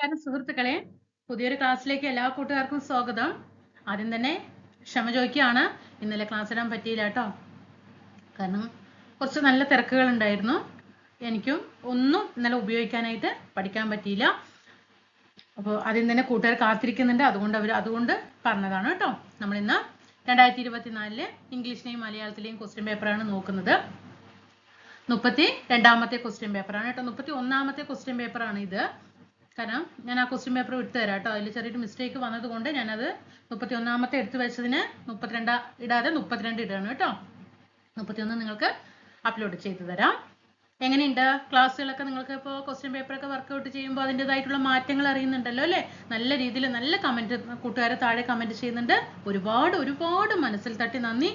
നമസ്കാരം സുഹൃത്തുക്കളെ. പുതിയൊരു ക്ലാസ്സിലേക്ക് എല്ലാ കൂട്ടുകാർക്കും സ്വാഗതം. ആദ്യം തന്നെ ക്ഷമ ചോദിക്കുകയാണ്. ഇന്നലെ ക്ലാസ് ഇടാൻ പറ്റിയില്ല കേട്ടോ. കാരണം കുറച്ച് നല്ല തിരക്കുകൾ ഉണ്ടായിരുന്നു എനിക്കും ഒന്നും ഇന്നലെ ഉപയോഗിക്കാനായിട്ട് പഠിക്കാൻ പറ്റിയില്ല. അപ്പോൾ ആദ്യം തന്നെ കൂട്ടുകാർ കാത്തിരിക്കുന്നുണ്ട്. അതുകൊണ്ട് അവർ അതുകൊണ്ട് പറഞ്ഞതാണ് കേട്ടോ. നമ്മൾ ഇന്ന് രണ്ടായിരത്തി ഇരുപത്തിനാലിൽ ഇംഗ്ലീഷിനെയും മലയാളത്തിലെയും ക്വസ്റ്റ്യൻ പേപ്പറാണ് നോക്കുന്നത്. മുപ്പത്തി രണ്ടാമത്തെ ക്വസ്റ്റ്യൻ പേപ്പറാണ് കേട്ടോ. മുപ്പത്തി ഒന്നാമത്തെ ക്വസ്റ്റ്യൻ പേപ്പറാണ് ഇത്. കാരണം ഞാൻ ആ ക്വസ്റ്റ്യൻ പേപ്പർ വിട്ടു തരാം കേട്ടോ അതിൽ ചെറിയൊരു മിസ്റ്റേക്ക് വന്നത് കൊണ്ട് ഞാനത് മുപ്പത്തി ഒന്നാമത്തെ എടുത്തു വെച്ചതിന് മുപ്പത്തിരണ്ട് ഇടാതെ മുപ്പത്തിരണ്ട് ഇടാണ് കേട്ടോ. മുപ്പത്തിയൊന്ന് നിങ്ങൾക്ക് അപ്ലോഡ് ചെയ്തു തരാം. എങ്ങനെയുണ്ട്? ക്ലാസ്സുകളൊക്കെ നിങ്ങൾക്ക് ഇപ്പോൾ ക്വസ്റ്റ്യൻ പേപ്പറൊക്കെ വർക്കൗട്ട് ചെയ്യുമ്പോൾ അതിന്റെതായിട്ടുള്ള മാറ്റങ്ങൾ അറിയുന്നുണ്ടല്ലോ അല്ലേ? നല്ല രീതിയിൽ നല്ല കമന്റ് കൂട്ടുകാരെ താഴെ കമന്റ് ചെയ്യുന്നുണ്ട്. ഒരുപാട് ഒരുപാട് മനസ്സിൽ തട്ടി നന്ദി.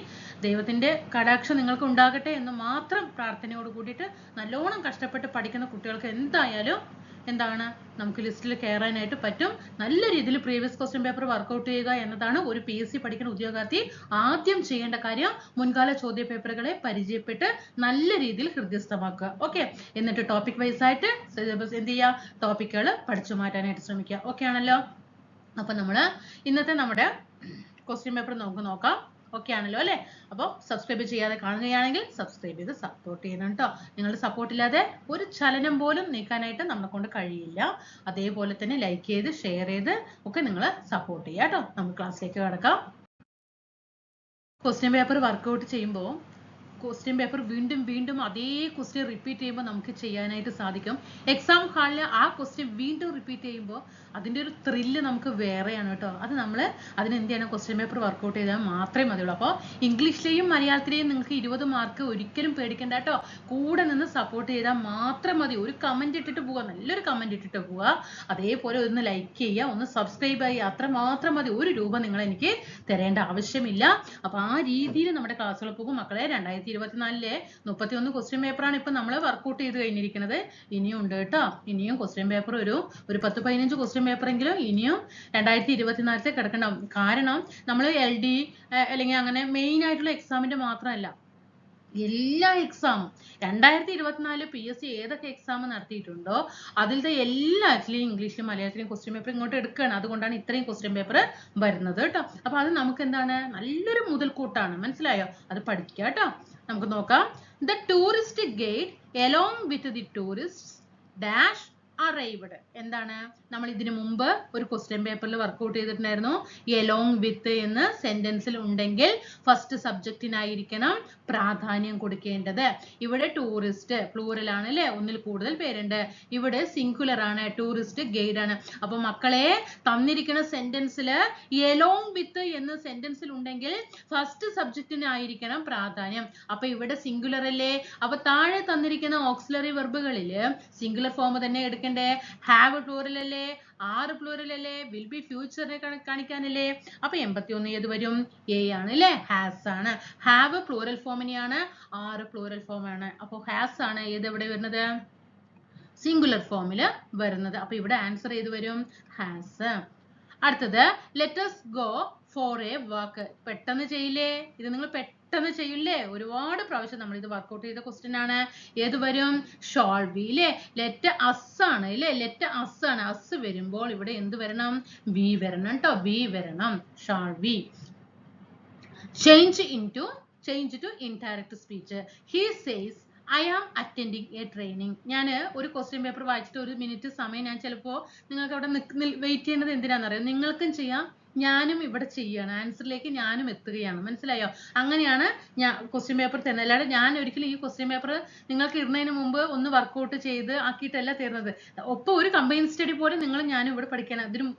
ദൈവത്തിന്റെ കടാക്ഷം നിങ്ങൾക്ക് ഉണ്ടാകട്ടെ എന്ന് മാത്രം പ്രാർത്ഥനയോട് കൂടിയിട്ട് നല്ലോണം കഷ്ടപ്പെട്ട് പഠിക്കുന്ന കുട്ടികൾക്ക് എന്തായാലും എന്താണ്? നമുക്ക് ലിസ്റ്റിൽ കയറാനായിട്ട് പറ്റും. നല്ല രീതിയിൽ പ്രീവിയസ് ക്വസ്റ്റ്യൻ പേപ്പർ വർക്കൗട്ട് ചെയ്യുക എന്നതാണ് ഒരു പി എസ് സി പഠിക്കുന്ന ഉദ്യോഗാർത്ഥി ആദ്യം ചെയ്യേണ്ട കാര്യം. മുൻകാല ചോദ്യ പേപ്പറുകളെ പരിചയപ്പെട്ട് നല്ല രീതിയിൽ ഹൃദ്യസ്ഥമാക്കുക. ഓക്കെ എന്നിട്ട് ടോപ്പിക് വൈസ് ആയിട്ട് സിലബസ് എന്ത് ചെയ്യുക? ടോപ്പിക്കുകൾ പഠിച്ചു മാറ്റാനായിട്ട് ശ്രമിക്കുക. ഓക്കെ ആണല്ലോ? അപ്പൊ നമ്മൾ ഇന്നത്തെ നമ്മുടെ ക്വസ്റ്റ്യൻ പേപ്പർ നമുക്ക് നോക്കാം. ഓക്കെ ആണല്ലോ അല്ലേ? അപ്പോൾ സബ്സ്ക്രൈബ് ചെയ്യാതെ കാണുകയാണെങ്കിൽ സബ്സ്ക്രൈബ് ചെയ്ത് സപ്പോർട്ട് ചെയ്യണം കേട്ടോ നിങ്ങളുടെ സപ്പോർട്ട് ഇല്ലാതെ ഒരു ചലനം പോലും നീക്കാനായിട്ട് നമ്മളെ കൊണ്ട് കഴിയില്ല. അതേപോലെ തന്നെ ലൈക്ക് ചെയ്ത് ഷെയർ ചെയ്ത് ഒക്കെ നിങ്ങൾ സപ്പോർട്ട് ചെയ്യുക കേട്ടോ നമുക്ക് ക്ലാസ്സിലേക്ക് കിടക്കാം. ക്വസ്റ്റ്യൻ പേപ്പർ വർക്കൗട്ട് ചെയ്യുമ്പോൾ ക്വസ്റ്റ്യൻ പേപ്പർ വീണ്ടും വീണ്ടും അതേ ക്വസ്റ്റ്യൻ റിപ്പീറ്റ് ചെയ്യുമ്പോൾ നമുക്ക് ചെയ്യാനായിട്ട് സാധിക്കും. എക്സാം ഹാളിൽ ആ ക്വസ്റ്റ്യൻ വീണ്ടും റിപ്പീറ്റ് ചെയ്യുമ്പോൾ അതിന്റെ ഒരു ത്രില്ല് നമുക്ക് വേറെയാണ് കേട്ടോ. അത് നമ്മൾ അതിന് എന്ത് ചെയ്യണം? ക്വസ്റ്റ്യൻ പേപ്പർ വർക്കൗട്ട് ചെയ്താൽ മാത്രമേ മതിയുള്ളൂ. അപ്പോൾ ഇംഗ്ലീഷിലെയും മലയാളത്തിലെയും നിങ്ങൾക്ക് ഇരുപത് മാർക്ക് ഒരിക്കലും പേടിക്കണ്ട കേട്ടോ. കൂടെ നിന്ന് സപ്പോർട്ട് ചെയ്താൽ മാത്രം മതി. ഒരു കമന്റ് ഇട്ടിട്ട് പോവുക. നല്ലൊരു കമന്റ് ഇട്ടിട്ട് പോവുക. അതേപോലെ ഒന്ന് ലൈക്ക് ചെയ്യുക. ഒന്ന് സബ്സ്ക്രൈബ് ചെയ്യുക അത്ര മാത്രം മതി. ഒരു രൂപ നിങ്ങൾ എനിക്ക് തരേണ്ട ആവശ്യമില്ല. അപ്പോൾ ആ രീതിയിൽ നമ്മുടെ ക്ലാസ്സുകൾ പോകും. മക്കളെ രണ്ടായിരത്തി ഇരുപത്തിനാലിലെ മുപ്പത്തി ഒന്ന് ക്വസ്റ്റ്യൻ പേപ്പറാണ് ഇപ്പൊ നമ്മൾ വർക്കൗട്ട് ചെയ്ത് കഴിഞ്ഞിരിക്കുന്നത്. ഇനിയും ഉണ്ട് കേട്ടോ. ഇനിയും ക്വസ്റ്റ്യൻ പേപ്പർ ഒരു ഒരു പത്ത് പതിനഞ്ച് ക്വസ്റ്റ്യൻ പേപ്പറെങ്കിലും ഇനിയും രണ്ടായിരത്തി ഇരുപത്തിനാലത്തെ കിടക്കണം. കാരണം നമ്മൾ എൽ ഡി അല്ലെങ്കിൽ അങ്ങനെ മെയിൻ ആയിട്ടുള്ള എക്സാമിന്റെ മാത്രമല്ല എല്ലാ എക്സാമും രണ്ടായിരത്തി ഇരുപത്തിനാല് പി എസ് സി ഏതൊക്കെ എക്സാം നടത്തിയിട്ടുണ്ടോ അതിലത്തെ എല്ലാത്തിലെയും ഇംഗ്ലീഷിലും മലയാളത്തിലും ക്വസ്റ്റ്യൻ പേപ്പർ ഇങ്ങോട്ട് എടുക്കുകയാണ്. അതുകൊണ്ടാണ് ഇത്രയും ക്വസ്റ്റ്യൻ പേപ്പർ വരുന്നത് കേട്ടോ. അപ്പൊ അത് നമുക്ക് എന്താണ്? നല്ലൊരു മുതൽക്കൂട്ടാണ്. മനസ്സിലായോ? അത് പഠിക്കുക കേട്ടോ. നമുക്ക് നോക്കാം. The tourist guide along with the tourist dash arrived എന്താണ്? നമ്മൾ ഇതിനു മുമ്പ് ഒരു ക്വസ്റ്റ്യൻ പേപ്പറിൽ വർക്കൗട്ട് ചെയ്തിട്ടുണ്ടായിരുന്നു. എലോങ് വിത്ത് എന്ന് സെന്റൻസിൽ ഉണ്ടെങ്കിൽ ഫസ്റ്റ് സബ്ജക്റ്റിനായിരിക്കണം പ്രാധാന്യം കൊടുക്കേണ്ടത്. ഇവിടെ ടൂറിസ്റ്റ് പ്ലൂറൽ ആണ് അല്ലേ ഒന്നിൽ കൂടുതൽ പേരുണ്ട്. ഇവിടെ സിംഗുലർ ആണ് ടൂറിസ്റ്റ് ഗൈഡ് ആണ്. അപ്പൊ മക്കളെ തന്നിരിക്കുന്ന സെന്റൻസിൽ എലോങ് വിത്ത് എന്ന് സെന്റൻസിൽ ഉണ്ടെങ്കിൽ ഫസ്റ്റ് സബ്ജക്റ്റിനായിരിക്കണം പ്രാധാന്യം. അപ്പൊ ഇവിടെ സിംഗുലർ അല്ലേ? അപ്പൊ താഴെ തന്നിരിക്കുന്ന ഓക്സിലറി വെർബുകളിൽ സിംഗുലർ ഫോം തന്നെ എടുക്കണ്ടേ ഹാവ് പ്ലൂറൽ അല്ലേ? ആറ് പ്ലൂറൽ അല്ലേ? വിൽ ബി ഫ്യൂച്ചറിനെ കാണിക്കാനല്ലേ? അപ്പൊ എൺപത്തി ഒന്ന് ഏത് വരും? എ ആണ് അല്ലേ? ഹാസ് ആണ്. ഹാവ് പ്ലൂറൽ ഫോമിനെയാണ് ആറ് പ്ലൂറൽ ഫോം ആണ്. അപ്പോൾ ഹാസ് ആണ് ഏത് എവിടെ വരുന്നത്? സിംഗുലർ ഫോമിൽ വരുന്നത്. അപ്പൊ ഇവിടെ ആൻസർ ഏത് വരും? ഹാസ് അടുത്തത് let's go for a work പെട്ടെന്ന് ചെയ്യില്ലേ? ഇത് നിങ്ങൾ പെട്ടെന്ന് ചെയ്യില്ലേ? ഒരുപാട് പ്രാവശ്യം നമ്മൾ ഇത് വർക്കൗട്ട് ചെയ്ത ക്വസ്റ്റ്യൻ ആണ്. ഏത് വരും? ഷോൾ ബി ല്ലേ? ലെറ്റ് അസ് ആണ് ല്ലേ? ലെറ്റ് അസ് ആണ്. അസ് വരുമ്പോൾ ഇവിടെ എന്ത് വരണം? ബി വരണം കേട്ടോ ബി വരണം. Shall be change into change to indirect speech he says I am attending a training ഞാൻ ഒരു ക്വസ്റ്റ്യൻ പേപ്പർ വായിച്ചിട്ട് ഒരു മിനിറ്റ് സമയം ഞാൻ ചിലപ്പോൾ നിങ്ങൾക്ക് അവിടെ വെയിറ്റ് ചെയ്യുന്നത് എന്തിനാണെന്നറിയോ നിങ്ങൾക്കും ചെയ്യാം. ഞാനും ഇവിടെ ചെയ്യാണ്. ആൻസറിലേക്ക് ഞാനും എത്തുകയാണ്. മനസ്സിലായോ? അങ്ങനെയാണ് ഞാൻ ക്വസ്റ്റ്യൻ പേപ്പർ തരുന്നത്. അല്ലാതെ ഞാൻ ഒരിക്കലും ഈ ക്വസ്റ്റ്യൻ പേപ്പർ നിങ്ങൾക്ക് ഇടുന്നതിന് മുമ്പ് ഒന്ന് വർക്കൗട്ട് ചെയ്ത് ആക്കിയിട്ടല്ല തരുന്നത്. ഒപ്പം ഒരു കമ്പൈൻ സ്റ്റഡി പോലെ നിങ്ങൾ ഞാനും ഇവിടെ പഠിക്കണം ഇതിനും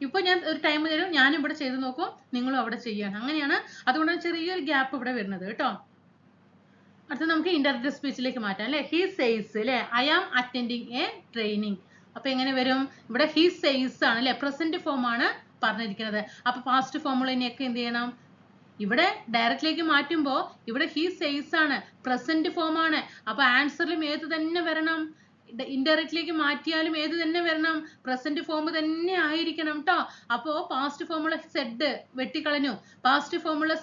ഇപ്പൊ ഞാൻ ഒരു ടൈം തരും. ഞാനും ഇവിടെ ചെയ്ത് നോക്കും. നിങ്ങളും അവിടെ ചെയ്യാണ് അങ്ങനെയാണ് അതുകൊണ്ടാണ് ചെറിയൊരു ഗ്യാപ്പ് ഇവിടെ വരുന്നത് കേട്ടോ. അടുത്ത നമുക്ക് ഇന്റർനെറ്റ് സ്പീച്ചിലേക്ക് മാറ്റാം അല്ലെ? ഹി സെയ്സ് അല്ലെ? I am attending a training അപ്പൊ എങ്ങനെ വരും? ഇവിടെ ഹി സെയ്സ് ആണ് അല്ലെ? പ്രസന്റ് ഫോം ആണ്. പറഞ്ഞിരിക്കുന്നത്. അപ്പൊ പാസ്റ്റ് ഫോമുലനെയൊക്കെ എന്ത് ചെയ്യണം? ഇവിടെ ഡയറക്റ്റിലേക്ക് മാറ്റുമ്പോൾ ഇവിടെ ഹി സെയ്സ് ആണ് പ്രസന്റ് ഫോം ആണ്. അപ്പൊ ആൻസറിലും ഏത് തന്നെ വരണം? ഇൻഡയറക്റ്റിലേക്ക് മാറ്റിയാലും ഏത് തന്നെ വരണം? പ്രസന്റ് ഫോം തന്നെ ആയിരിക്കണം കേട്ടോ അപ്പോ പാസ്റ്റ് ഫോമുള്ള സെഡ് വെട്ടിക്കളഞ്ഞു. പാസ്റ്റ് ഫോമുള്ള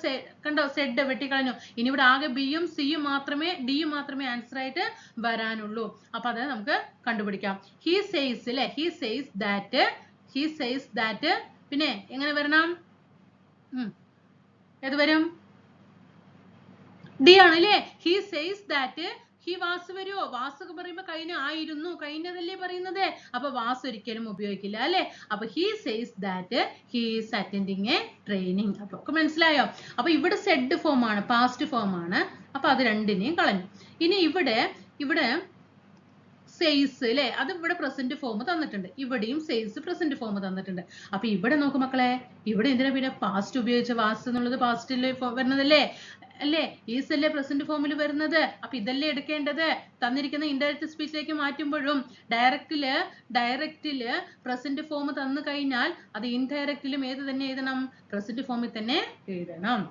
കണ്ടോ? സെഡ് വെട്ടിക്കളഞ്ഞു. ഇനി ഇവിടെ ആകെ ബിയും സിയും മാത്രമേ ഡിയും മാത്രമേ ആൻസർ ആയിട്ട് വരാനുള്ളൂ. അപ്പൊ അത് നമുക്ക് കണ്ടുപിടിക്കാം. ഹി സെയ്സ് അല്ലെ he says that he says that പിന്നെ എങ്ങനെ വരണം. ഏത് വരും? ഡി ആണ് അല്ലേ he says that he was വരുമോ വാസ് ഒക്കെ പറയുമ്പോ കഴിഞ്ഞ ആയിരുന്നു. കഴിഞ്ഞതല്ലേ പറയുന്നത്? അപ്പൊ വാസ് ഒരിക്കലും ഉപയോഗിക്കില്ല അല്ലെ? അപ്പൊ he says that he is attending a training അപ്പൊ ഒക്കെ മനസ്സിലായോ? അപ്പൊ ഇവിടെ സെഡ് ഫോം ആണ് പാസ്റ്റ് ഫോം ആണ്. അപ്പൊ അത് രണ്ടിനെയും കളഞ്ഞു. ഇനി ഇവിടെ ഇവിടെ സെയ്സ് അല്ലെ അത് ഇവിടെ പ്രസന്റ് ഫോം തന്നിട്ടുണ്ട്. ഇവിടെയും സെയ്സ് പ്രസന്റ് ഫോം തന്നിട്ടുണ്ട്. അപ്പൊ ഇവിടെ നോക്ക് മക്കളെ ഇവിടെ എന്തിനാ പിന്നെ പാസ്റ്റ് ഉപയോഗിച്ച വാസ് എന്നുള്ളത് പാസ്റ്റിൽ വരുന്നതല്ലേ? അല്ലേ? ഈസ് അല്ലേ പ്രസന്റ് ഫോമിൽ വരുന്നത്. അപ്പൊ ഇതല്ലേ എടുക്കേണ്ടത്? തന്നിരിക്കുന്ന ഇൻഡയറക്റ്റ് സ്പീച്ചിലേക്ക് മാറ്റുമ്പോഴും ഡയറക്റ്റിൽ ഡയറക്റ്റിൽ പ്രസന്റ് ഫോം തന്നു കഴിഞ്ഞാൽ അത് ഇൻഡയറക്റ്റിലും ഏത് തന്നെ എഴുതണം? പ്രസന്റ് ഫോമിൽ തന്നെ എഴുതണം.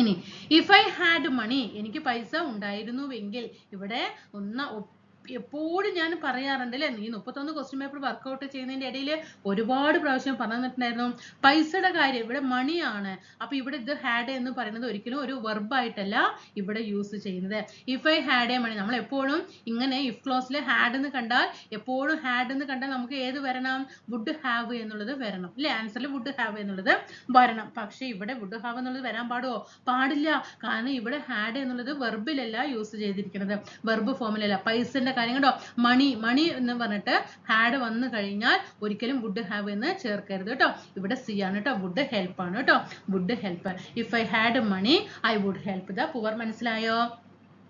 ഇനി ഇഫ് ഐ ഹാഡ് മണി എനിക്ക് പൈസ ഉണ്ടായിരുന്നുവെങ്കിൽ ഇവിടെ ഒന്ന് എപ്പോഴും ഞാൻ പറയാറുണ്ട് അല്ലേ? നീ മുപ്പത്തൊന്ന് ക്വസ്റ്റ്യൻ പേപ്പർ വർക്കൗട്ട് ചെയ്യുന്നതിന്റെ ഇടയിൽ ഒരുപാട് പ്രാവശ്യം പറഞ്ഞിട്ടുണ്ടായിരുന്നു. പൈസയുടെ കാര്യം ഇവിടെ മണിയാണ് അപ്പൊ ഇവിടെ ഇത് ഹാഡ് എന്ന് പറയുന്നത് ഒരിക്കലും ഒരു വെർബ് ആയിട്ടല്ല ഇവിടെ യൂസ് ചെയ്യുന്നത്. If I had a money നമ്മൾ എപ്പോഴും ഇങ്ങനെ ഇഫ് ക്ലോസിൽ ഹാഡ് എന്ന് കണ്ടാൽ എപ്പോഴും ഹാഡ് എന്ന് കണ്ടാൽ നമുക്ക് ഏത് വരണം? വുഡ് ഹാവ് എന്നുള്ളത് വരണം. അല്ലേ? ആൻസറിൽ വുഡ് ഹാവ് എന്നുള്ളത് വരണം. പക്ഷേ ഇവിടെ വുഡ് ഹാവ് എന്നുള്ളത് വരാൻ പാടുമോ പാടില്ല. കാരണം ഇവിടെ ഹാഡ് എന്നുള്ളത് വെർബിലല്ല യൂസ് ചെയ്തിരിക്കുന്നത്. വെർബ് ഫോമിലല്ല പൈസന്റെ കാര്യം കേട്ടോ മണി മണി എന്ന് പറഞ്ഞിട്ട് ഹാഡ് വന്നു കഴിഞ്ഞാൽ ഒരിക്കലും വുഡ് ഹാവ് എന്ന് ചേർക്കരുത് കേട്ടോ. ഇവിടെ സി ആണ് കേട്ടോ. വുഡ് ഹെൽപ്പ് ആണ് കേട്ടോ. Would help if I had money I would help the poor മനസ്സിലായോ?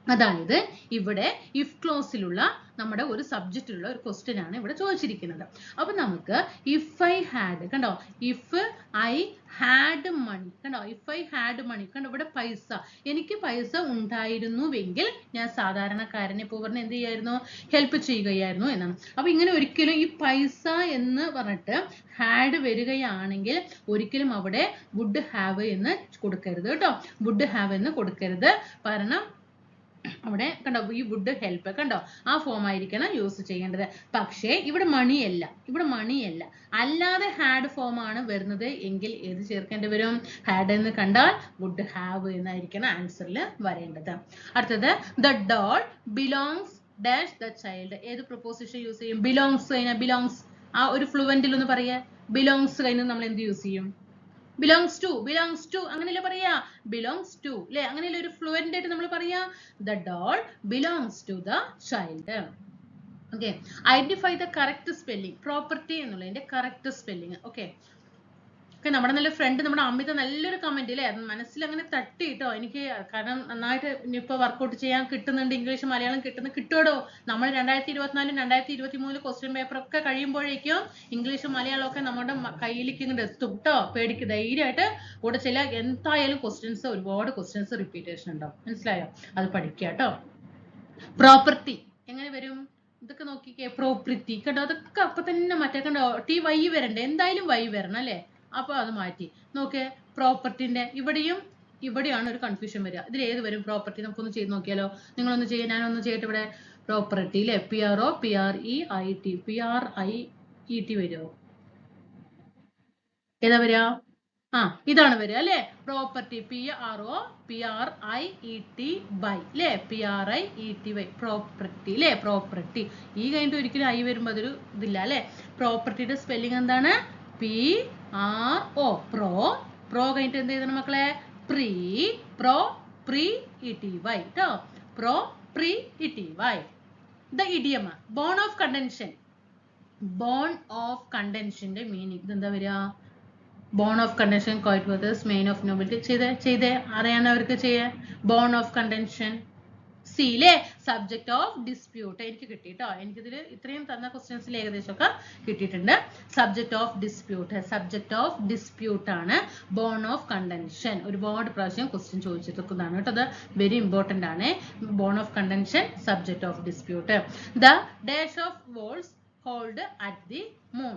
അതായത് ഇവിടെ ഇഫ് ക്ലോസിലുള്ള നമ്മുടെ ഒരു സബ്ജക്റ്റിലുള്ള ഒരു ക്വസ്റ്റ്യൻ ആണ് ഇവിടെ ചോദിച്ചിരിക്കുന്നത്. അപ്പൊ നമുക്ക് ഇഫ് ഐ ഹാഡ് കണ്ടോ? ഇഫ് ഐ ഹാഡ് മണി കണ്ടോ? ഇഫ് ഐ ഹാഡ് മണി കണ്ടോ? ഇവിടെ പൈസ. എനിക്ക് പൈസ ഉണ്ടായിരുന്നുവെങ്കിൽ ഞാൻ സാധാരണക്കാരനെ പൂവർണ എന്ത് ചെയ്യായിരുന്നു? ഹെൽപ്പ് ചെയ്യുകയായിരുന്നു എന്നാണ്. അപ്പൊ ഇങ്ങനെ ഒരിക്കലും ഈ പൈസ എന്ന് പറഞ്ഞിട്ട് ഹാഡ് വരികയാണെങ്കിൽ ഒരിക്കലും അവിടെ വുഡ് ഹാവ് എന്ന് കൊടുക്കരുത് കേട്ടോ. വുഡ് ഹാവ് എന്ന് കൊടുക്കരുത്. കാരണം അവിടെ കണ്ടോ ഈ വുഡ് ഹെൽപ്പ് കണ്ടോ? ആ ഫോം ആയിരിക്കണം യൂസ് ചെയ്യേണ്ടത്. പക്ഷേ ഇവിടെ മണിയല്ല. ഇവിടെ മണിയല്ല. അല്ലാതെ ഹാഡ് ഫോം ആണ് വരുന്നത് എങ്കിൽ ഏത് ചേർക്കേണ്ടി വരും? ഹാഡ് എന്ന് കണ്ടാൽ വുഡ് ഹാവ് എന്നായിരിക്കണം ആൻസറിൽ വരേണ്ടത്. അടുത്തത് the doll belongs dash the child ഏത് പ്രൊപ്പോസിഷൻ യൂസ് ചെയ്യും? ബിലോങ്സ് കഴിഞ്ഞാൽ ബിലോങ്സ് ആ ഒരു ഫ്ലുവന്റിൽ ഒന്ന് പറയേ. ബിലോങ്സ് കഴിഞ്ഞാൽ നമ്മൾ എന്ത് യൂസ് ചെയ്യും? ബിലോങ്സ് ടു ബിലോങ്സ് ടു അങ്ങനെയല്ലേ പറയാ? ബിലോങ്സ് ടു അല്ലെ അങ്ങനെയല്ലേ ഒരു ഫ്ലുവന്റ് ആയിട്ട് നമ്മൾ പറയാ? The doll belongs to the child okay identify the correct spelling property എന്നുള്ളതിന്റെ കറക്റ്റ് സ്പെല്ലിംഗ് ഓക്കെ ഒക്കെ നമ്മുടെ നല്ല ഫ്രണ്ട് നമ്മുടെ അമിത നല്ലൊരു കമന്റ് അല്ലേ മനസ്സിൽ അങ്ങനെ തട്ടി കേട്ടോ എനിക്ക് കാരണം നന്നായിട്ട് ഇനിയിപ്പോ വർക്കൗട്ട് ചെയ്യാൻ കിട്ടുന്നുണ്ട് ഇംഗ്ലീഷ് മലയാളം കിട്ടുന്ന കിട്ടുമോ നമ്മൾ രണ്ടായിരത്തി ഇരുപത്തിനാലും രണ്ടായിരത്തി ഇരുപത്തി മൂന്നിൽ ക്വസ്റ്റ്യൻ പേപ്പർ ഒക്കെ കഴിയുമ്പോഴേക്കും ഇംഗ്ലീഷ് മലയാളം ഒക്കെ നമ്മുടെ കയ്യിലേക്ക് ഇങ്ങോട്ട് എത്തും കേട്ടോ പേടിക്ക് ധൈര്യമായിട്ട് കൂടെ ചില എന്തായാലും ക്വസ്റ്റ്യൻസ് ഒരുപാട് ക്വസ്റ്റ്യൻസ് റിപ്പീറ്റേഷൻ ഉണ്ടാവും മനസ്സിലായോ? അത് പഠിക്കുക കേട്ടോ പ്രോപ്പർട്ടി എങ്ങനെ വരും? ഇതൊക്കെ നോക്കിക്കേ. പ്രോപ്പർട്ടി കേട്ടോ അതൊക്കെ അപ്പൊ തന്നെ മറ്റേ കണ്ടോ? ടി വൈ വരണ്ടേ? എന്തായാലും വൈ വരണം അല്ലേ? അപ്പൊ അത് മാറ്റി. നോക്കേ പ്രോപ്പർട്ടിന്റെ ഇവിടെയും ഇവിടെയാണ് ഒരു കൺഫ്യൂഷൻ വരിക. ഇതിൽ ഏത് വരും പ്രോപ്പർട്ടി നമുക്കൊന്ന് ചെയ്ത് നോക്കിയാലോ? നിങ്ങളൊന്ന് ചെയ്യാൻ ഞാനൊന്ന് ചെയ്യട്ടെ ഇവിടെ. പ്രോപ്പർട്ടി അല്ലേ P R O P R E I T P R I E T വരുമോ ഏതാ വരിക? ആ ഇതാണ് വരിക അല്ലേ? Property P R O P R I E T by അല്ലേ P R I E T Y property അല്ലേ പ്രോപ്പർട്ടി ഈ കഴിഞ്ഞിട്ട് ഒരിക്കലും ഐ വരുമ്പോൾ അതൊരു ഇതില്ല അല്ലേ പ്രോപ്പർട്ടിയുടെ സ്പെല്ലിംഗ് എന്താണ്? P R O pro pro കഴിഞ്ഞിട്ട് എന്ത് ചെയ്യണം മക്കളെ? Pre pro pre E T Y കേട്ടോ pro pre E T Y the ഇഡിയമ bone of contention bone of കണ്ടൻഷന്റെ meaning ഇതെന്താ വരിക? Bone of contention quiet വർത്തേഴ്സ് main off nobility ചെയ്തേ ചെയ്തേ. അവർക്ക് ചെയ്യേ. ബോൺ ഓഫ് കണ്ടൻഷൻ സിയിലെ സബ്ജക്ട് ഓഫ് ഡിസ്പ്യൂട്ട് എനിക്ക് കിട്ടിട്ടോ? എനിക്കിതിൽ ഇത്രയും തന്ന ക്വസ്റ്റ്യൻസിൽ ഏകദേശമൊക്കെ കിട്ടിയിട്ടുണ്ട്. Subject of dispute subject of dispute ആണ് ബോൺ ഓഫ് കണ്ടൻഷൻ ഒരുപാട് പ്രാവശ്യം ക്വസ്റ്റ്യൻ ചോദിച്ചിരിക്കുന്നതാണ് കേട്ടോ. അത് വെരി ഇമ്പോർട്ടന്റ് ആണ്. Bone of contention subject of dispute the dash of voles hold at the moon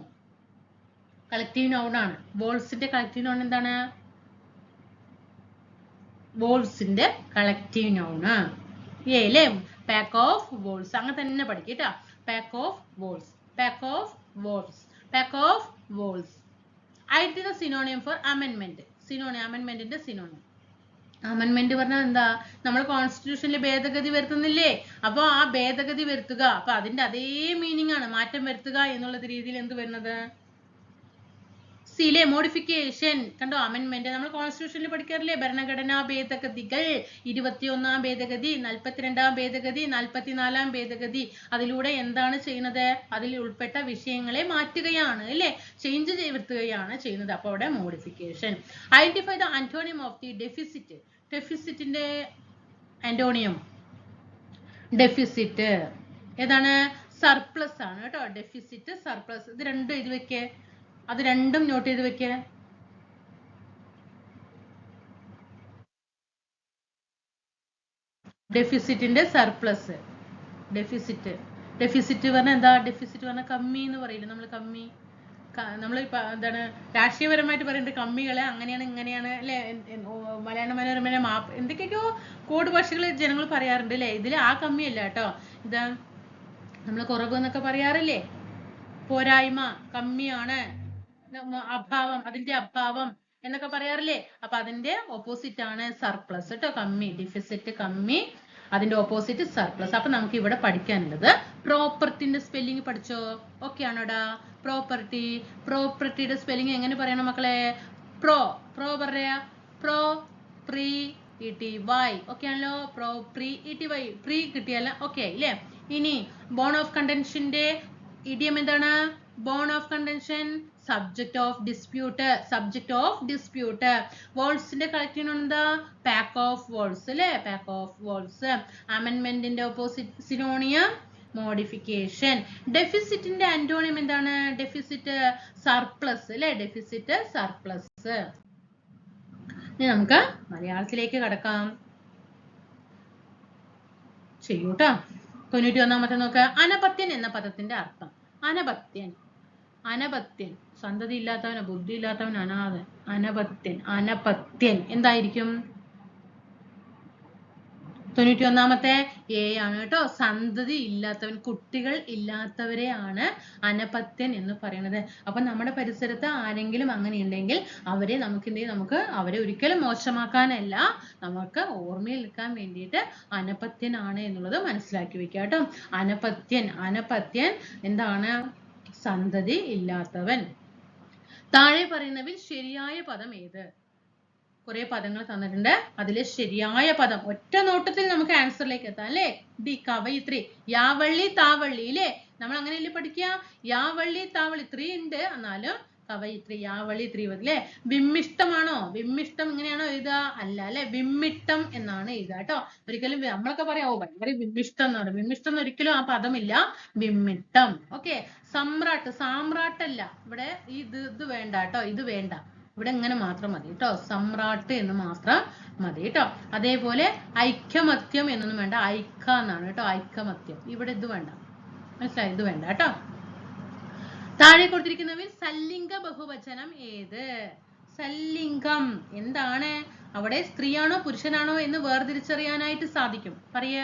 collective noun ആണ്. വോൾസിന്റെ കളക്റ്റീവ് നൗൺ എന്താണ്? വോൾസിന്റെ കളക്റ്റീവ് നൗൺ ഏ അല്ലേ പാക്ക് ഓഫ് വോൾസ് അങ്ങനെ തന്നെ പഠിക്കട്ടാ. Pack of wolves pack of wolves pack of wolves the synonym for അമെൻമെന്റ് synonym അമെൻമെന്റിന്റെ synonym അമെൻമെന്റ് പറഞ്ഞാൽ എന്താ? നമ്മൾ കോൺസ്റ്റിറ്റ്യൂഷനിൽ ഭേദഗതി വരുത്തുന്നില്ലേ? അപ്പൊ ആ ഭേദഗതി വരുത്തുക. അപ്പൊ അതിന്റെ അതേ മീനിങ് ആണ്. മാറ്റം വരുത്തുക എന്നുള്ള രീതിയിൽ എന്ത് വരുന്നത്? സിയിലെ മോഡിഫിക്കേഷൻ കണ്ടോ? അമെൻമെന്റ് നമ്മൾ കോൺസ്റ്റിറ്റ്യൂഷനിൽ പഠിക്കാറില്ലേ? ഭരണഘടനാ ഭേദഗതികൾ ഇരുപത്തിയൊന്നാം ഭേദഗതി നാൽപ്പത്തിരണ്ടാം ഭേദഗതി നാൽപ്പത്തിനാലാം ഭേദഗതി. അതിലൂടെ എന്താണ് ചെയ്യുന്നത്? അതിൽ ഉൾപ്പെട്ട വിഷയങ്ങളെ മാറ്റുകയാണ് അല്ലേ? ചേഞ്ച് വരുത്തുകയാണ് ചെയ്യുന്നത്. അപ്പോൾ അവിടെ modification identify the antonym of the deficit ഡെഫിസിറ്റിന്റെ antonym deficit ഏതാണ്? സർപ്ലസ് ആണ് കേട്ടോ. ഡെഫിസിറ്റ് സർപ്ലസ് ഇത് രണ്ടും എഴുതി വെക്കേ. അത് രണ്ടും നോട്ട് ചെയ്ത് വെക്കുക ഡെഫിസിറ്റിന്റെ സർപ്ലസ് ഡെഫിസിറ്റ് ഡെഫിസിറ്റ് പറഞ്ഞാൽ എന്താ? ഡെഫിസിറ്റ് പറഞ്ഞാൽ കമ്മി എന്ന് പറയില്ലേ നമ്മൾ കമ്മി. നമ്മൾ എന്താണ് രാഷ്ട്രീയപരമായിട്ട് പറയുന്നത് കമ്മികളെ അങ്ങനെയാണ് ഇങ്ങനെയാണ് അല്ലെ? മലയാള മനോരമയിലെ മാപ്പ്. എന്തൊക്കെയൊക്കെയോ കോഡ് ഭാഷകൾ ജനങ്ങൾ പറയാറുണ്ട് അല്ലെ? ഇതിൽ ആ കമ്മിയല്ല കേട്ടോ. ഇതാ നമ്മൾ കുറവ് എന്നൊക്കെ പറയാറില്ലേ? പോരായ്മ കമ്മിയാണ്. അഭാവം അതിന്റെ അഭാവം എന്നൊക്കെ പറയാറില്ലേ? അപ്പൊ അതിന്റെ ഓപ്പോസിറ്റ് ആണ് സർപ്ലസ് കേട്ടോ കമ്മി ഡിഫിസിറ്റ് കമ്മി അതിന്റെ ഓപ്പോസിറ്റ് സർപ്ലസ് അപ്പൊ നമുക്ക് ഇവിടെ പഠിക്കാനുള്ളത് പ്രോപ്പർട്ടിന്റെ സ്പെല്ലിംഗ് പഠിച്ചോ? ഓക്കെ ആണോടാ പ്രോപ്പർട്ടി പ്രോപ്പർട്ടിയുടെ സ്പെല്ലിംഗ് എങ്ങനെ പറയണം മക്കളെ? പ്രോ പ്രോ പറയാ? Pro pre E T Y okay ആണല്ലോ? Pro pre E T Y pre കിട്ടിയല്ല okay ഇല്ലേ? ഇനി ബോൺ ഓഫ് കണ്ടൻഷന്റെ ഇഡിയം എന്താണ്? Bone of contention subject of dispute subject of dispute വോൾസിന്റെ collective എന്താ? പാക്ക് ഓഫ് വോൾസ് അല്ലേ pack of walls അമെൻമെന്റിന്റെ opposite സിനോണിയം modification ഡെഫിസിറ്റിന്റെ antonym എന്താണ്? Deficit surplus അല്ലെ deficit surplus ഇനി നമുക്ക് മലയാളത്തിലേക്ക് കടക്കാം. ചെയ്യൂട്ടോ? തൊണ്ണൂറ്റി ഒന്നാമത്തെ നോക്ക. അനപത്യൻ എന്ന പദത്തിന്റെ അർത്ഥം. അനപത്യൻ. അനപത്യൻ. സന്തതി ഇല്ലാത്തവന് ബുദ്ധി ഇല്ലാത്തവൻ അനാഥൻ അനപത്യൻ അനപത്യൻ. എന്തായിരിക്കും? തൊണ്ണൂറ്റി ഒന്നാമത്തെ എ ആണ് കേട്ടോ. സന്തതി ഇല്ലാത്തവൻ കുട്ടികൾ ഇല്ലാത്തവരെയാണ് അനപത്യൻ എന്ന് പറയുന്നത്. അപ്പൊ നമ്മുടെ പരിസരത്ത് ആരെങ്കിലും അങ്ങനെ ഉണ്ടെങ്കിൽ അവരെ നമുക്ക് എന്ത് നമുക്ക് അവരെ ഒരിക്കലും മോശമാക്കാനല്ല നമുക്ക് ഓർമ്മയിൽ നിൽക്കാൻ വേണ്ടിയിട്ട് അനപത്യനാണ് എന്നുള്ളത് മനസ്സിലാക്കി വെക്കുക കേട്ടോ. അനപത്യൻ അനപത്യൻ എന്താണ്? സന്തതി ഇല്ലാത്തവൻ. താഴെ പറയുന്നവിൽ ശരിയായ പദം ഏത്? കുറെ പദങ്ങൾ തന്നിട്ടുണ്ട്. അതിലെ ശരിയായ പദം ഒറ്റ നോട്ടത്തിൽ നമുക്ക് ആൻസറിലേക്ക് എത്താം അല്ലേ? ഡി കവയിത്രി യാവള്ളി താവള്ളി ഇല്ലേ നമ്മൾ അങ്ങനെയല്ലേ പഠിക്കുക? യാവള്ളി താവള്ളി ത്രീ ഉണ്ട്. എന്നാലും കവയിത്രി യാവളി ത്രിവത് അല്ലെ വിമ്മിഷ്ടമാണോ? വിമ്മിഷ്ടം ഇങ്ങനെയാണോ എഴുതുക? അല്ല അല്ലെ? വിമ്മിട്ടം എന്നാണ് എഴുതുക കേട്ടോ. ഒരിക്കലും നമ്മളൊക്കെ പറയാം ഓ ഭയങ്കര വിമ്മിഷ്ടം എന്ന് പറയും. വിമ്മിഷ്ടം എന്ന് ഒരിക്കലും ആ പദമില്ല. വിമ്മിട്ടം. ഓക്കെ. സമ്രാട്ട് സാമ്രാട്ടല്ല. ഇവിടെ ഇത് ഇത് വേണ്ട കേട്ടോ. ഇത് വേണ്ട. ഇവിടെ ഇങ്ങനെ മാത്രം മതി കേട്ടോ. സമ്രാട്ട് എന്ന് മാത്രം മതി കേട്ടോ. അതേപോലെ ഐക്യമത്യം എന്നൊന്നും വേണ്ട. ഐക്ക എന്നാണ് കേട്ടോ. ഐക്യമത്യം. ഇവിടെ ഇത് വേണ്ട. മനസ്സിലായി? ഇത് വേണ്ട കേട്ടോ. താഴെ കൊടുത്തിരിക്കുന്നവയിൽ സല്ലിംഗ ബഹുവചനം ഏത്? സല്ലിംഗം. എന്താണ്? അവിടെ സ്ത്രീയാണോ പുരുഷനാണോ എന്ന് വേർതിരിച്ചറിയാനായിട്ട് സാധിക്കും. പറയ.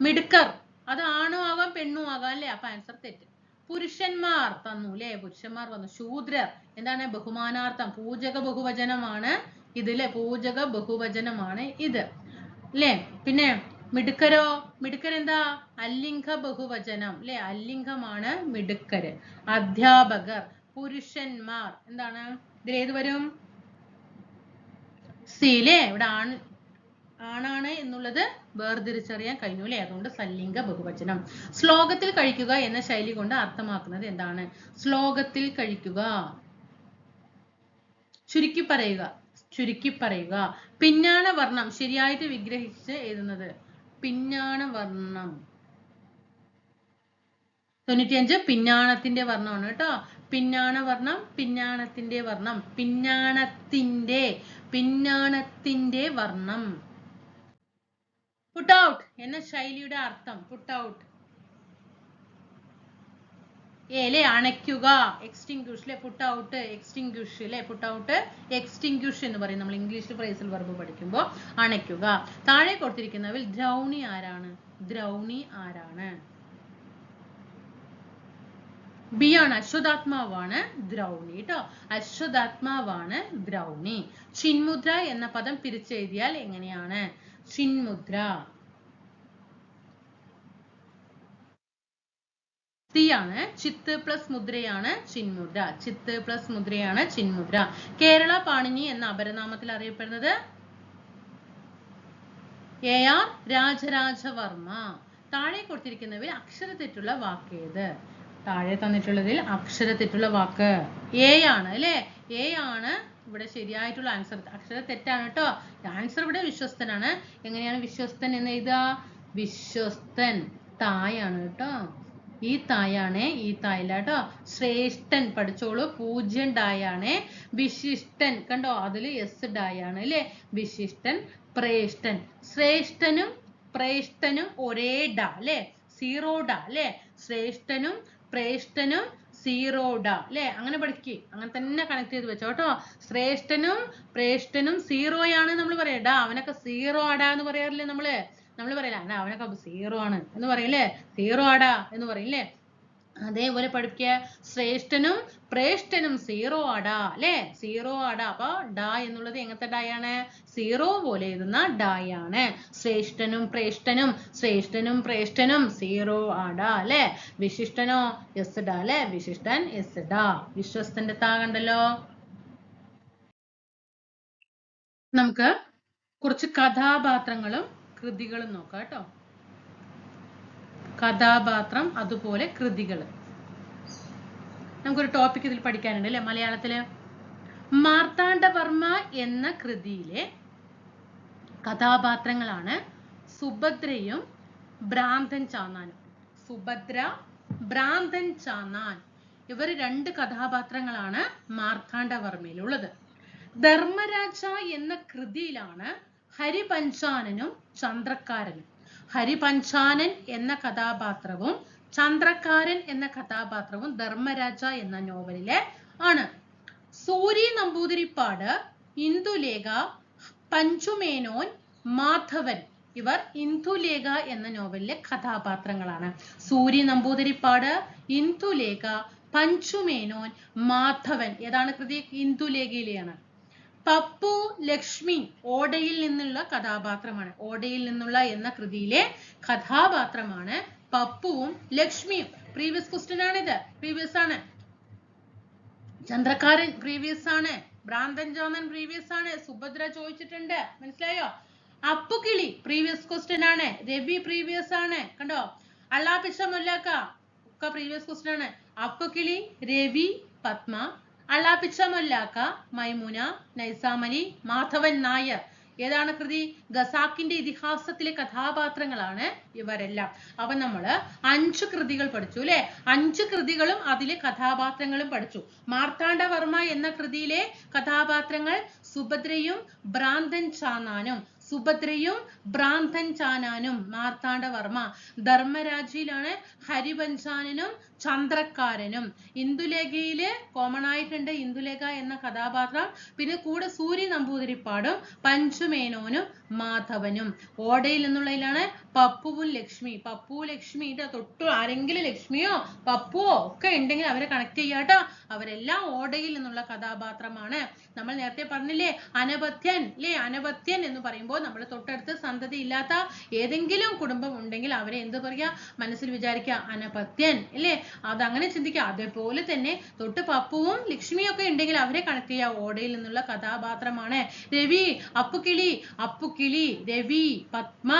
മിടുക്കർ. അത് ആണോ ആവാം പെണ്ണു ആകാം അല്ലേ? അപ്പൊ ആൻസർ തെറ്റ്. പുരുഷന്മാർ തന്നു അല്ലേ? പുരുഷന്മാർ വന്നു. ശൂദ്രർ. എന്താണ്? ബഹുമാനാർത്ഥം. പൂജക ബഹുവചനമാണ് ഇത് അല്ലെ? പൂജക ബഹുവചനമാണ് ഇത്. അല്ലേ? പിന്നെ മിടുക്കരോ? മിടുക്കർ എന്താ അല്ലിംഗ ബഹുവചനം അല്ലെ അല്ലിംഗമാണ് മിടുക്കര് അധ്യാപകർ പുരുഷന്മാർ. എന്താണ്? ഇതിൽ ഏത് വരും? സി ഇവിടെ ആണ് ആണാണ് എന്നുള്ളത് വേർതിരിച്ചറിയാൻ കഴിഞ്ഞു അല്ലേ അതുകൊണ്ട് സല്ലിംഗ ബഹുവചനം. ശ്ലോകത്തിൽ കഴിക്കുക എന്ന ശൈലി കൊണ്ട് അർത്ഥമാക്കുന്നത് എന്താണ്? ശ്ലോകത്തിൽ കഴിക്കുക. ചുരുക്കി പറയുക ചുരുക്കി പറയുക. പിന്നാണ വർണം ശരിയായിട്ട് വിഗ്രഹിച്ച് എഴുതുന്നത്. പിന്നാണ വർണം. തൊണ്ണൂറ്റിയഞ്ച് പിന്നാണത്തിന്റെ വർണമാണ് കേട്ടോ. പിന്നാണ വർണം പിന്നാണത്തിന്റെ വർണം പിന്നാണത്തിന്റെ പിന്നാണത്തിന്റെ വർണം. പുട്ട് ഔട്ട് എന്ന ശൈലിയുടെ അർത്ഥം പുട്ട് ഔട്ട് ഏലെ അണയ്ക്കുക. എക്സ്റ്റിങ്ക്യൂഷ് അല്ലെ പുട്ട് ഔട്ട് എക്സ്റ്റിങ്ക്യൂഷ് അല്ലെ പുട്ട് ഔട്ട് എക്സ്റ്റിങ്ക്യൂഷ് എന്ന് പറയും. നമ്മൾ ഇംഗ്ലീഷ് ഫ്രേസൽ വർബ് പഠിക്കുമ്പോൾ അണയ്ക്കുക. താഴെ കൊടുത്തിരിക്കുന്നവരിൽ ദ്രൗണി ആരാണ്? ദ്രൗണി ആരാണ്? ബി ആണ് അശ്വതാത്മാവാണ് ദ്രൗണി കേട്ടോ അശ്വതാത്മാവാണ് ദ്രൗണി. ചിന്മുദ്ര എന്ന പദം പിരിച്ചെഴുതിയാൽ എങ്ങനെയാണ്? ചിന്മുദ്ര. ആണ് ചിത്ത് പ്ലസ് മുദ്രയാണ് ചിന്മുദ്ര. ചിത്ത് പ്ലസ് മുദ്രയാണ് ചിന്മുദ്ര. കേരള പാണിനി എന്ന അപരനാമത്തിൽ അറിയപ്പെടുന്നത്? A R Rajarajavarma. താഴെ കൊടുത്തിരിക്കുന്നവയിൽ അക്ഷരത്തെറ്റുള്ള വാക്കേത്? താഴെ തന്നിട്ടുള്ളതിൽ അക്ഷര തെറ്റുള്ള വാക്ക്. എ ആണ് അല്ലേ? എ ആണ് ഇവിടെ ശരിയായിട്ടുള്ള ആൻസർ അക്ഷര തെറ്റാണ് കേട്ടോ. ആൻസർ ഇവിടെ വിശ്വസ്തനാണ്. എങ്ങനെയാണ് വിശ്വസ്തൻ എന്ന് എഴുതുക? വിശ്വസ്തൻ തായാണ് കേട്ടോ. ഈ തായാണ് ഈ തായില്ല കേട്ടോ. ശ്രേഷ്ഠൻ പഠിച്ചോളൂ. പൂജ്യം ഡായാണ്. വിശിഷ്ടൻ കണ്ടോ? അതിൽ എസ് ഡായാണ് അല്ലേ? വിശിഷ്ടൻ പ്രേഷ്ഠൻ. ശ്രേഷ്ഠനും പ്രേഷ്ഠനും ഒരേ ഡ അല്ലേ? സീറോ ഡ അല്ലേ? ശ്രേഷ്ഠനും പ്രേഷ്ഠനും സീറോ ഡ അല്ലേ അങ്ങനെ പഠിക്ക്. അങ്ങനെ തന്നെ കണക്ട് ചെയ്ത് വെച്ചോ കേട്ടോ ശ്രേഷ്ഠനും പ്രേഷ്ഠനും സീറോയാണ് നമ്മൾ പറയാ. ഡാ അവനൊക്കെ സീറോ ആടാ എന്ന് പറയാറില്ലേ നമ്മൾ? നമ്മൾ പറയില്ല "അണ്ണാ, അവനൊക്കെ സീറോ ആണ് എന്ന് പറയില്ലേ സീറോ ആടാ എന്ന് പറയില്ലേ അതേപോലെ പഠിക്കുക ശ്രേഷ്ഠനും പ്രേഷ്ഠനും സീറോ ആടാ അല്ലേ? സീറോ ആടാ അപ്പൊ ഡാ എന്നുള്ളത് എങ്ങനത്തെ ഡായാണ് സീറോ പോലെ എഴുതുന്ന ഡായാണ് ശ്രേഷ്ഠനും പ്രേഷ്ഠനും ശ്രേഷ്ഠനും പ്രേഷ്ഠനും സീറോ ആടാ അല്ലേ? വിശിഷ്ടനോ എസ് ഡാ അല്ലേ? വിശിഷ്ടൻ എസ് ഡാ. വിശ്വസ്തന്റെ താകണ്ടല്ലോ നമുക്ക് കുറച്ച് കഥാപാത്രങ്ങളും കൃതികളും നോക്കാം കേട്ടോ. കഥാപാത്രം അതുപോലെ കൃതികൾ നമുക്കൊരു ടോപ്പിക് ഇതിൽ പഠിക്കാനുണ്ട് അല്ലെ? മലയാളത്തിൽ മാർത്താണ്ഡവർമ്മ എന്ന കൃതിയിലെ കഥാപാത്രങ്ങളാണ് സുഭദ്രയും ഭ്രാന്തൻ ചാന്നാനും. സുഭദ്ര ഭ്രാന്തൻ ചാന്നാൻ. ഇവർ രണ്ട് കഥാപാത്രങ്ങളാണ് മാർത്താണ്ഡവർമ്മയിലുള്ളത്. ധർമ്മരാജ എന്ന കൃതിയിലാണ് ഹരിപഞ്ചാനനും ചന്ദ്രക്കാരനും. ഹരിപഞ്ചാനൻ എന്ന കഥാപാത്രവും ചന്ദ്രക്കാരൻ എന്ന കഥാപാത്രവും ധർമ്മരാജ എന്ന നോവലിലെ ആണ്. സൂരി നമ്പൂതിരിപ്പാട് ഇന്ദുലേഖ പഞ്ചുമേനോൻ മാധവൻ ഇവർ ഇന്ദുലേഖ എന്ന നോവലിലെ കഥാപാത്രങ്ങളാണ്. സൂര്യ നമ്പൂതിരിപ്പാട് ഇന്ദുലേഖ പഞ്ചുമേനോൻ മാധവൻ ഏതാണ് കൃതി? ഇന്ദുലേഖയിലെയാണ്. പപ്പു ലക്ഷ്മി ഓടയിൽ നിന്നുള്ള കഥാപാത്രമാണ്. ഓടയിൽ നിന്നുള്ള എന്ന കൃതിയിലെ കഥാപാത്രമാണ് പപ്പുവും ലക്ഷ്മിയും. പ്രീവിയസ് ക്വസ്റ്റ്യൻ ആണിത്. പ്രീവിയസ് ആണ്. ചന്ദ്രക്കാരൻ പ്രീവിയസ് ആണ്. ഭ്രാന്തൻ ജോന്നൻ പ്രീവിയസ് ആണ്. സുഭദ്ര ചോദിച്ചിട്ടുണ്ട്. മനസ്സിലായോ? അപ്പുകിളി പ്രീവിയസ് ക്വസ്റ്റ്യൻ ആണ്. രവി പ്രീവിയസ് ആണ്. കണ്ടോ? അള്ളാപിച്ച മുല്ലാക്ക ഒക്കെ പ്രീവിയസ് ക്വസ്റ്റ്യൻ ആണ്. അപ്പുകിളി രവി പത്മ അള്ളാപിച്ച മുല്ലാക്ക മൈമുന നൈസാമലി മാധവൻ നായർ. ഏതാണ് കൃതി? ഗസാക്കിന്റെ ഇതിഹാസത്തിലെ കഥാപാത്രങ്ങളാണ് ഇവരെല്ലാം. അപ്പൊ നമ്മൾ അഞ്ച് കൃതികൾ പഠിച്ചു അല്ലെ? അഞ്ച് കൃതികളും അതിലെ കഥാപാത്രങ്ങളും പഠിച്ചു. മാർത്താണ്ഡവർമ്മ എന്ന കൃതിയിലെ കഥാപാത്രങ്ങൾ സുഭദ്രയും ഭ്രാന്തൻ ചാന്നാനും. സുഭദ്രയും ഭ്രാന്തൻ ചാനാനും മാർത്താണ്ഡവർമ്മ. ധർമ്മരാജിയിലാണ് ഹരിപഞ്ചാനനും ചന്ദ്രക്കാരനും. ഇന്ദുലേഖയിൽ കോമൺ ആയിട്ടുണ്ട് ഇന്ദുലേഖ എന്ന കഥാപാത്രം. പിന്നെ കൂടെ സൂര്യ നമ്പൂതിരിപ്പാടും പഞ്ചുമേനോനും മാധവനും. ഓടയിൽ നിന്നുള്ളതിലാണ് പപ്പുവും ലക്ഷ്മി. പപ്പു ലക്ഷ്മിയുടെ തൊട്ടു ആരെങ്കിലും ലക്ഷ്മിയോ പപ്പുവോ ഒക്കെ ഉണ്ടെങ്കിൽ അവരെ കണക്ട് ചെയ്യാട്ടോ അവരെല്ലാം ഓടയിൽ നിന്നുള്ള കഥാപാത്രമാണ്. നമ്മൾ നേരത്തെ പറഞ്ഞില്ലേ അനപത്യൻ അല്ലേ അനപത്യൻ എന്ന് പറയുമ്പോൾ നമ്മൾ തൊട്ടടുത്ത് സന്തതി ഇല്ലാത്ത ഏതെങ്കിലും കുടുംബം ഉണ്ടെങ്കിൽ അവരെ എന്ത് പറയാ മനസ്സിൽ വിചാരിക്കുക അനപത്യൻ അല്ലേ അത് അങ്ങനെ ചിന്തിക്കുക. അതേപോലെ തന്നെ തൊട്ട് പപ്പുവും ലക്ഷ്മിയും ഒക്കെ ഉണ്ടെങ്കിൽ അവരെ കണക്ട് ചെയ്യുക. ഓടയിൽ നിന്നുള്ള കഥാപാത്രമാണ്. രവി അപ്പുക്കിളി അപ്പുക്കിളി രവി പത്മ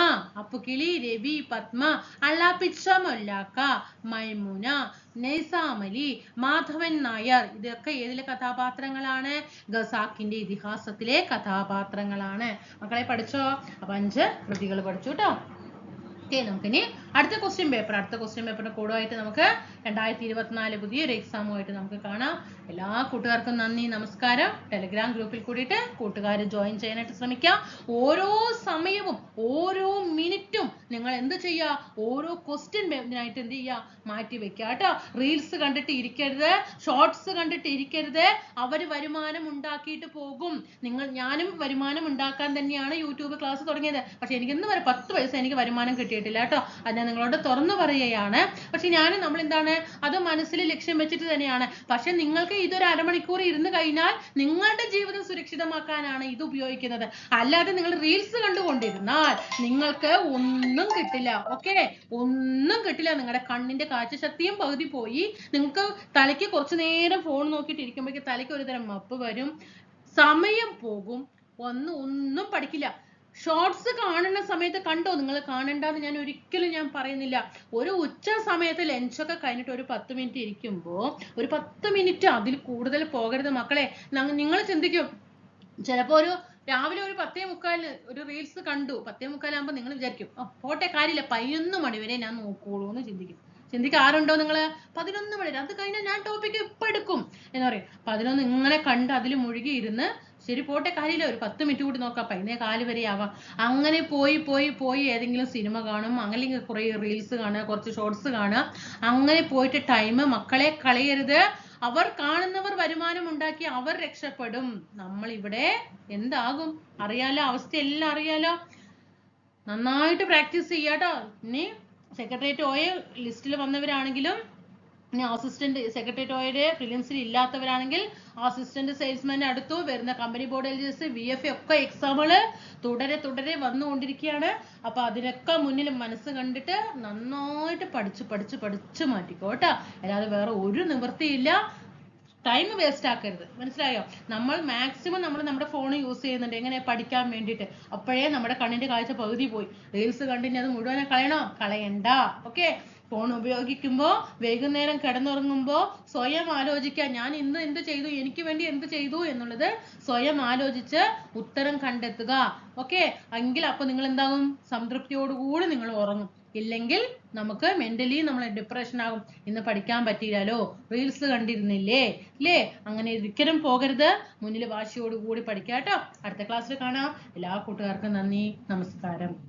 അപ്പുകിളി രവി പത്മ അള്ളാപ്പിച്ച മൊല്ലാക്ക മൈമുന നൈസാമലി മാധവൻ നായർ. ഇതൊക്കെ ഏതിലെ കഥാപാത്രങ്ങളാണ്? ഗസാക്കിന്റെ ഇതിഹാസത്തിലെ കഥാപാത്രങ്ങളാണ്. മക്കളെ പഠിച്ചോ? അപ്പൊ അഞ്ച് കൃതികൾ പഠിച്ചു കേട്ടോ. നമുക്കിനി അടുത്ത ക്വസ്റ്റ്യൻ പേപ്പർ അടുത്ത ക്വസ്റ്റ്യൻ പേപ്പറിന്റെ കൂടുമായിട്ട് നമുക്ക് രണ്ടായിരത്തി ഇരുപത്തിനാല് പുതിയൊരു എക്സാമുമായിട്ട് നമുക്ക് കാണാം. എല്ലാ കൂട്ടുകാർക്കും നന്ദി നമസ്കാരം. ടെലിഗ്രാം ഗ്രൂപ്പിൽ കൂടിയിട്ട് കൂട്ടുകാർ ജോയിൻ ചെയ്യാനായിട്ട് ശ്രമിക്കാം. ഓരോ സമയവും ഓരോ മിനിറ്റും നിങ്ങൾ എന്ത് ചെയ്യുക? ഓരോ ക്വസ്റ്റ്യൻ ഇതിനായിട്ട് എന്ത് ചെയ്യുക? മാറ്റി വെക്കുക കേട്ടോ. റീൽസ് കണ്ടിട്ട് ഇരിക്കരുത്. ഷോർട്സ് കണ്ടിട്ട് ഇരിക്കരുത്. അവർ വരുമാനം ഉണ്ടാക്കിയിട്ട് പോകും. നിങ്ങൾ ഞാനും വരുമാനം ഉണ്ടാക്കാൻ തന്നെയാണ് യൂട്യൂബ് ക്ലാസ് തുടങ്ങിയത്. പക്ഷെ എനിക്ക് ഇന്ന് വരെ പത്ത് പൈസ എനിക്ക് വരുമാനം കിട്ടിയിട്ടില്ല കേട്ടോ. ഞാൻ നിങ്ങളോട് തുറന്നു പറയുകയാണ്. പക്ഷെ ഞാൻ നമ്മൾ എന്താണ് അത് മനസ്സിൽ ലക്ഷ്യം വെച്ചിട്ട് തന്നെയാണ്. പക്ഷെ നിങ്ങൾക്ക് ഇതൊരു അരമണിക്കൂർ ഇരുന്ന് കഴിഞ്ഞാൽ നിങ്ങളുടെ ജീവിതം സുരക്ഷിതമാക്കാനാണ് ഇത് ഉപയോഗിക്കുന്നത്. അല്ലാതെ നിങ്ങൾ റീൽസ് കണ്ടുകൊണ്ടിരുന്നാൽ നിങ്ങൾക്ക് ഒന്നും കിട്ടില്ല. ഓക്കെ ഒന്നും കിട്ടില്ല. നിങ്ങളുടെ കണ്ണിന്റെ കാഴ്ചശക്തിയും പകുതി പോയി. നിങ്ങൾക്ക് തലയ്ക്ക് കുറച്ചു നേരം ഫോൺ നോക്കിയിട്ട് ഇരിക്കുമ്പോഴേക്ക് തലയ്ക്ക് ഒരുതരം മപ്പ് വരും. സമയം പോകും. ഒന്നും ഒന്നും പഠിക്കില്ല. ഷോർട്സ് കാണുന്ന സമയത്ത് കണ്ടോ? നിങ്ങൾ കാണണ്ടെന്ന് ഞാൻ ഒരിക്കലും ഞാൻ പറയുന്നില്ല. ഒരു ഉച്ച സമയത്ത് ലഞ്ചൊക്കെ കഴിഞ്ഞിട്ട് ഒരു പത്ത് മിനിറ്റ് ഇരിക്കുമ്പോൾ ഒരു പത്ത് മിനിറ്റ് അതിൽ കൂടുതൽ പോകരുത് മക്കളെ. നിങ്ങൾ ചിന്തിക്കും. ചിലപ്പോ ഒരു രാവിലെ ഒരു പത്തേ മുക്കാലിന് ഒരു റീൽസ് കണ്ടു. പത്തേ മുക്കാലാകുമ്പോൾ നിങ്ങൾ വിചാരിക്കും "ഓ, പോട്ടെ കാര്യമില്ല. പതിനൊന്ന് മണി വരെ ഞാൻ നോക്കുകയുള്ളൂ എന്ന് ചിന്തിക്കും. ചിന്തിക്കാറുണ്ടോ നിങ്ങൾ പതിനൊന്ന് മണി അത് കഴിഞ്ഞാൽ ഞാൻ ടോപ്പിക് ഇപ്പൊ എടുക്കും എന്ന് പറയും. പതിനൊന്ന് ഇങ്ങനെ കണ്ട് അതിൽ മുഴുകി ഇരുന്ന് ശരി പോട്ടെ കാര്യമില്ല. ഒരു പത്ത് മിനിറ്റ് കൂടി നോക്കാം. പതിനേ കാൽ വരെ ആവാം. അങ്ങനെ പോയി പോയി പോയി ഏതെങ്കിലും സിനിമ കാണും. അല്ലെങ്കിൽ കുറെ റീൽസ് കാണുക കുറച്ച് ഷോർട്സ് കാണുക. അങ്ങനെ പോയിട്ട് ടൈം മക്കളെ കളയരുത്. അവർ കാണുന്നവർ വരുമാനം ഉണ്ടാക്കി അവർ രക്ഷപ്പെടും. നമ്മൾ ഇവിടെ എന്താകും? അറിയാലോ? അവസ്ഥ എല്ലാം അറിയാലോ? നന്നായിട്ട് പ്രാക്ടീസ് ചെയ്യാട്ടോ. ഇനി സെക്രട്ടേറിയറ്റ് ഓയ ലിസ്റ്റിൽ വന്നവരാണെങ്കിലും ഇനി അസിസ്റ്റന്റ് സെക്രട്ടേറിയറ്റ് ഓയുടെ പ്രിലിംസിൽ ഇല്ലാത്തവരാണെങ്കിൽ അസിസ്റ്റന്റ് സെയിൽസ്മാൻ അടുത്തു വരുന്ന company board L G V F ഒക്കെ എക്സാമുകൾ തുടരെ തുടരെ വന്നുകൊണ്ടിരിക്കുകയാണ്. അപ്പൊ അതിനൊക്കെ മുന്നിൽ മനസ്സ് കണ്ടിട്ട് നന്നായിട്ട് പഠിച്ച് പഠിച്ച് പഠിച്ച് മാറ്റിക്കോ കേട്ടോ. അല്ലാതെ വേറെ ഒരു നിവൃത്തിയില്ല. ടൈം വേസ്റ്റ് ആക്കരുത്. മനസ്സിലായോ? നമ്മൾ മാക്സിമം നമ്മൾ നമ്മുടെ ഫോൺ യൂസ് ചെയ്യുന്നുണ്ട്. എങ്ങനെ? പഠിക്കാൻ വേണ്ടിയിട്ട്. അപ്പോഴേ നമ്മുടെ കണ്ണിന്റെ കാഴ്ച പകുതി പോയി. റീൽസ് കണ്ടിന് അത് മുഴുവനെ കളയണോ? കളയണ്ട. ഓക്കെ ഫോൺ ഉപയോഗിക്കുമ്പോൾ വൈകുന്നേരം കിടന്നുറങ്ങുമ്പോൾ സ്വയം ആലോചിക്കുക. ഞാൻ ഇന്ന് എന്ത് ചെയ്തു? എനിക്ക് വേണ്ടി എന്ത് ചെയ്തു? എന്നുള്ളത് സ്വയം ആലോചിച്ച് ഉത്തരം കണ്ടെത്തുക. ഓക്കെ എങ്കിൽ അപ്പൊ നിങ്ങൾ എന്താകും? സംതൃപ്തിയോടുകൂടി നിങ്ങൾ ഉറങ്ങും. ഇല്ലെങ്കിൽ നമുക്ക് മെന്റലി നമ്മൾ ഡിപ്രഷൻ ആകും. ഇന്ന് പഠിക്കാൻ പറ്റിയില്ലല്ലോ. റീൽസ് കണ്ടിരുന്നില്ലേ? ഇല്ലേ അങ്ങനെ ഒരിക്കലും പോകരുത്. മുന്നിൽ വാശിയോടുകൂടി പഠിക്കാം കേട്ടോ അടുത്ത ക്ലാസ്സിൽ കാണാം. എല്ലാ കൂട്ടുകാർക്കും നന്ദി. നമസ്കാരം.